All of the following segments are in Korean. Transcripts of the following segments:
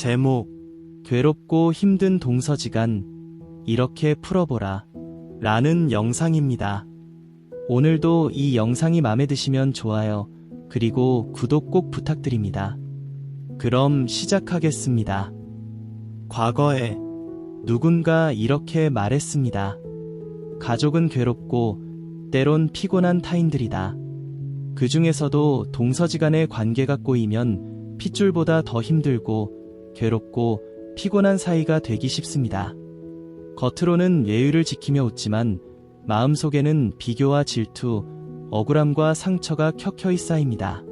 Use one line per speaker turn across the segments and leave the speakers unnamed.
제목 괴롭고 힘든 동서지간 이렇게 풀어보라 라는 영상입니다. 오늘도 이 영상이 마음에 드시면 좋아요 그리고 구독 꼭 부탁드립니다. 그럼 시작하겠습니다. 과거에 누군가 이렇게 말했습니다. 가족은 괴롭고 때론 피곤한 타인들이다. 그 중에서도 동서지간의 관계가 꼬이면 핏줄보다 더 힘들고 괴롭고 피곤한 사이가 되기 쉽습니다. 겉으로는 예의를 지키며 웃지만 마음속에는 비교와 질투, 억울함과 상처가 켜켜이 쌓입니다.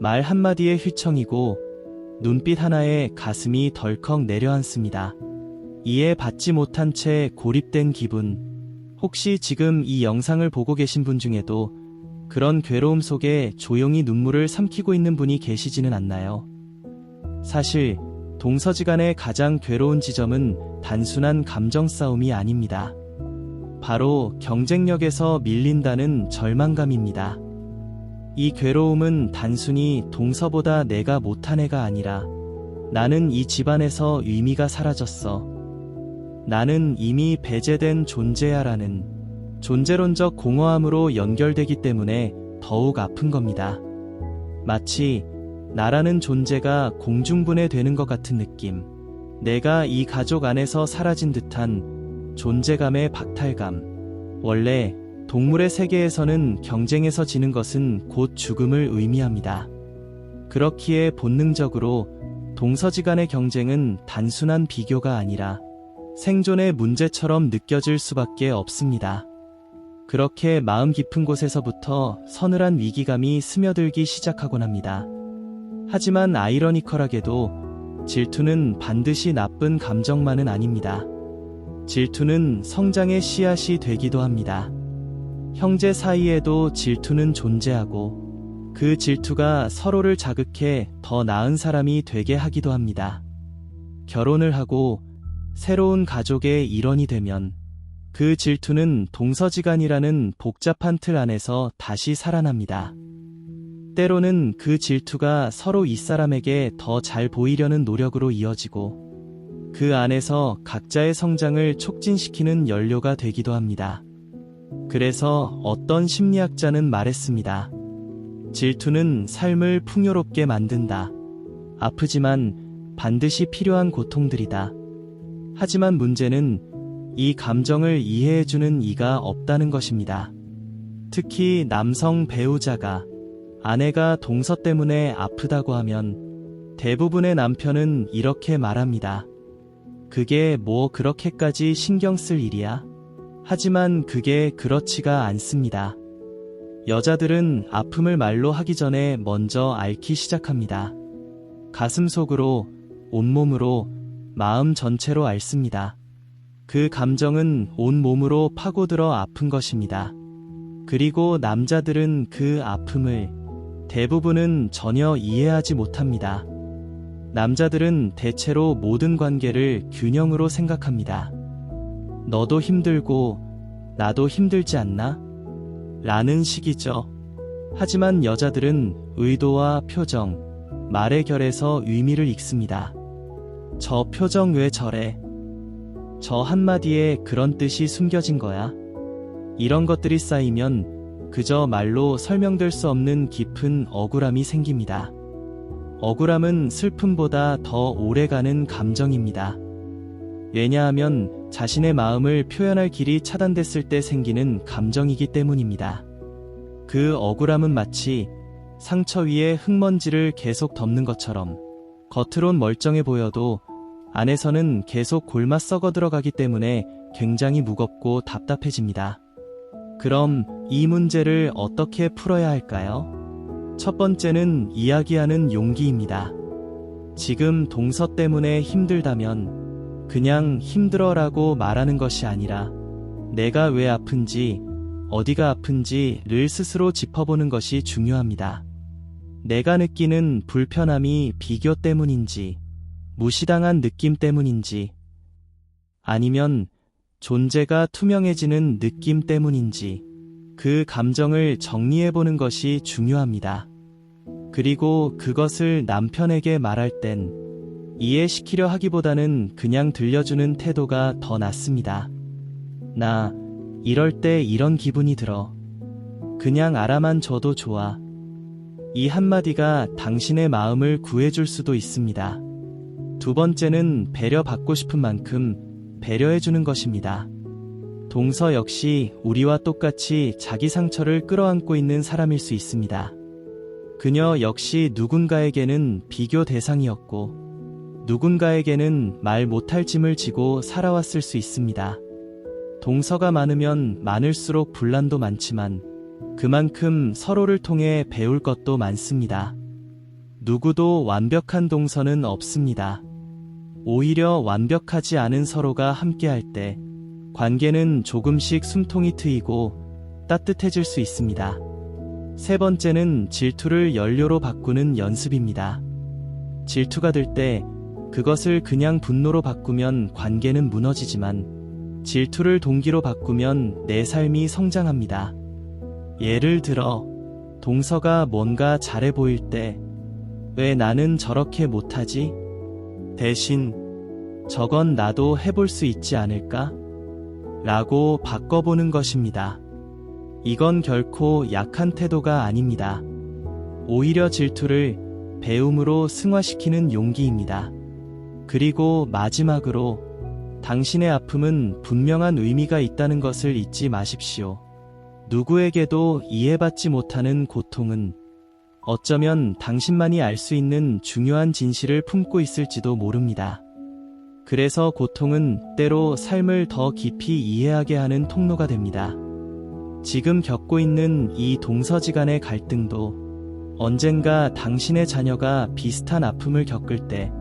말 한마디에 휘청이고 눈빛 하나에 가슴이 덜컥 내려앉습니다. 이해 받지 못한 채 고립된 기분. 혹시 지금 이 영상을 보고 계신 분 중에도 그런 괴로움 속에 조용히 눈물을 삼키고 있는 분이 계시지는 않나요? 사실 동서지 간의 가장 괴로운 지점은 단순한 감정 싸움이 아닙니다. 바로 경쟁력에서 밀린다는 절망감입니다. 이 괴로움은 단순히 동서보다 내가 못한 애가 아니라 나는 이 집안에서 의미가 사라졌어. 나는 이미 배제된 존재야라는 존재론적 공허함으로 연결되기 때문에 더욱 아픈 겁니다. 마치 나라는 존재가 공중분해되는 것 같은 느낌. 내가 이 가족 안에서 사라진 듯한 존재감의 박탈감. 원래 동물의 세계에서는 경쟁에서 지는 것은 곧 죽음을 의미합니다. 그렇기에 본능적으로 동서지 간의 경쟁은 단순한 비교가 아니라 생존의 문제처럼 느껴질 수밖에 없습니다. 그렇게 마음 깊은 곳에서부터 서늘한 위기감이 스며들기 시작하곤 합니다. 하지만 아이러니컬하게도 질투는 반드시 나쁜 감정만은 아닙니다. 질투는 성장의 씨앗이 되기도 합니다. 형제 사이에도 질투는 존재하고 그 질투가 서로를 자극해 더 나은 사람이 되게 하기도 합니다. 결혼을 하고 새로운 가족의 일원이 되면 그 질투는 동서지간이라는 복잡한 틀 안에서 다시 살아납니다. 때로는 그 질투가 서로 윗사람에게 더 잘 보이려는 노력으로 이어지고 그 안에서 각자의 성장을 촉진시키는 연료가 되기도 합니다. 그래서 어떤 심리학자는 말했습니다. 질투는 삶을 풍요롭게 만든다. 아프지만 반드시 필요한 고통들이다. 하지만 문제는 이 감정을 이해해주는 이가 없다는 것입니다. 특히 남성 배우자가 아내가 동서 때문에 아프다고 하면 대부분의 남편은 이렇게 말합니다. 그게 뭐 그렇게까지 신경 쓸 일이야? 하지만 그게 그렇지가 않습니다. 여자들은 아픔을 말로 하기 전에 먼저 앓기 시작합니다. 가슴 속으로, 온몸으로, 마음 전체로 앓습니다. 그 감정은 온몸으로 파고들어 아픈 것입니다. 그리고 남자들은 그 아픔을 대부분은 전혀 이해하지 못합니다. 남자들은 대체로 모든 관계를 균형으로 생각합니다. 너도 힘들고 나도 힘들지 않나? 라는 식이죠. 하지만 여자들은 의도와 표정, 말의 결에서 의미를 읽습니다. 저 표정 왜 저래? 저 한마디에 그런 뜻이 숨겨진 거야? 이런 것들이 쌓이면 그저 말로 설명될 수 없는 깊은 억울함이 생깁니다. 억울함은 슬픔보다 더 오래가는 감정입니다. 왜냐하면 자신의 마음을 표현할 길이 차단됐을 때 생기는 감정이기 때문입니다. 그 억울함은 마치 상처 위에 흙먼지를 계속 덮는 것처럼 겉으론 멀쩡해 보여도 안에서는 계속 골마 썩어 들어가기 때문에 굉장히 무겁고 답답해집니다. 그럼 이 문제를 어떻게 풀어야 할까요? 첫 번째는 이야기하는 용기입니다. 지금 동서 때문에 힘들다면 그냥 힘들어라고 말하는 것이 아니라 내가 왜 아픈지, 어디가 아픈지를 스스로 짚어보는 것이 중요합니다. 내가 느끼는 불편함이 비교 때문인지, 무시당한 느낌 때문인지, 아니면 존재가 투명해지는 느낌 때문인지, 그 감정을 정리해보는 것이 중요합니다. 그리고 그것을 남편에게 말할 땐 이해시키려 하기보다는 그냥 들려주는 태도가 더 낫습니다. 나, 이럴 때 이런 기분이 들어. 그냥 알아만 줘도 좋아. 이 한마디가 당신의 마음을 구해줄 수도 있습니다. 두 번째는 배려받고 싶은 만큼 배려해주는 것입니다. 동서 역시 우리와 똑같이 자기 상처를 끌어안고 있는 사람일 수 있습니다. 그녀 역시 누군가에게는 비교 대상이었고, 누군가에게는 말 못할 짐을 지고 살아왔을 수 있습니다. 동서가 많으면 많을수록 분란도 많지만, 그만큼 서로를 통해 배울 것도 많습니다. 누구도 완벽한 동서는 없습니다. 오히려 완벽하지 않은 서로가 함께할 때 관계는 조금씩 숨통이 트이고 따뜻해질 수 있습니다. 세 번째는 질투를 연료로 바꾸는 연습입니다. 질투가 들 때 그것을 그냥 분노로 바꾸면 관계는 무너지지만 질투를 동기로 바꾸면 내 삶이 성장합니다. 예를 들어, 동서가 뭔가 잘해 보일 때, 왜 나는 저렇게 못하지? 대신, 저건 나도 해볼 수 있지 않을까? 라고 바꿔보는 것입니다. 이건 결코 약한 태도가 아닙니다. 오히려 질투를 배움으로 승화시키는 용기입니다. 그리고 마지막으로, 당신의 아픔은 분명한 의미가 있다는 것을 잊지 마십시오. 누구에게도 이해받지 못하는 고통은 어쩌면 당신만이 알 수 있는 중요한 진실을 품고 있을지도 모릅니다. 그래서 고통은 때로 삶을 더 깊이 이해하게 하는 통로가 됩니다. 지금 겪고 있는 이 동서지 간의 갈등도 언젠가 당신의 자녀가 비슷한 아픔을 겪을 때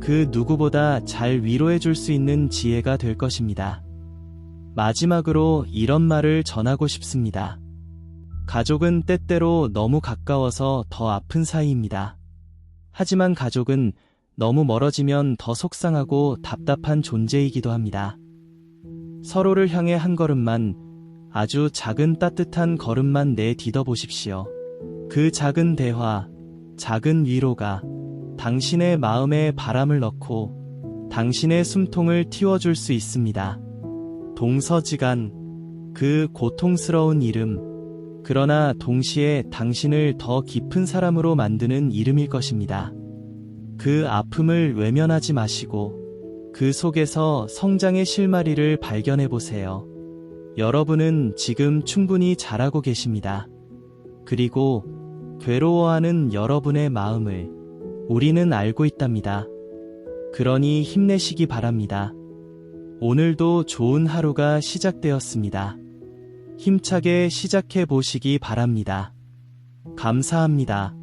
그 누구보다 잘 위로해 줄 수 있는 지혜가 될 것입니다. 마지막으로 이런 말을 전하고 싶습니다. 가족은 때때로 너무 가까워서 더 아픈 사이입니다. 하지만 가족은 너무 멀어지면 더 속상하고 답답한 존재이기도 합니다. 서로를 향해 한 걸음만, 아주 작은 따뜻한 걸음만 내디뎌 보십시오. 그 작은 대화, 작은 위로가 당신의 마음에 바람을 넣고 당신의 숨통을 틔워줄 수 있습니다. 동서지간, 그 고통스러운 이름, 그러나 동시에 당신을 더 깊은 사람으로 만드는 이름일 것입니다. 그 아픔을 외면하지 마시고 그 속에서 성장의 실마리를 발견해 보세요. 여러분은 지금 충분히 잘하고 계십니다. 그리고 괴로워하는 여러분의 마음을 우리는 알고 있답니다. 그러니 힘내시기 바랍니다. 오늘도 좋은 하루가 시작되었습니다. 힘차게 시작해 보시기 바랍니다. 감사합니다.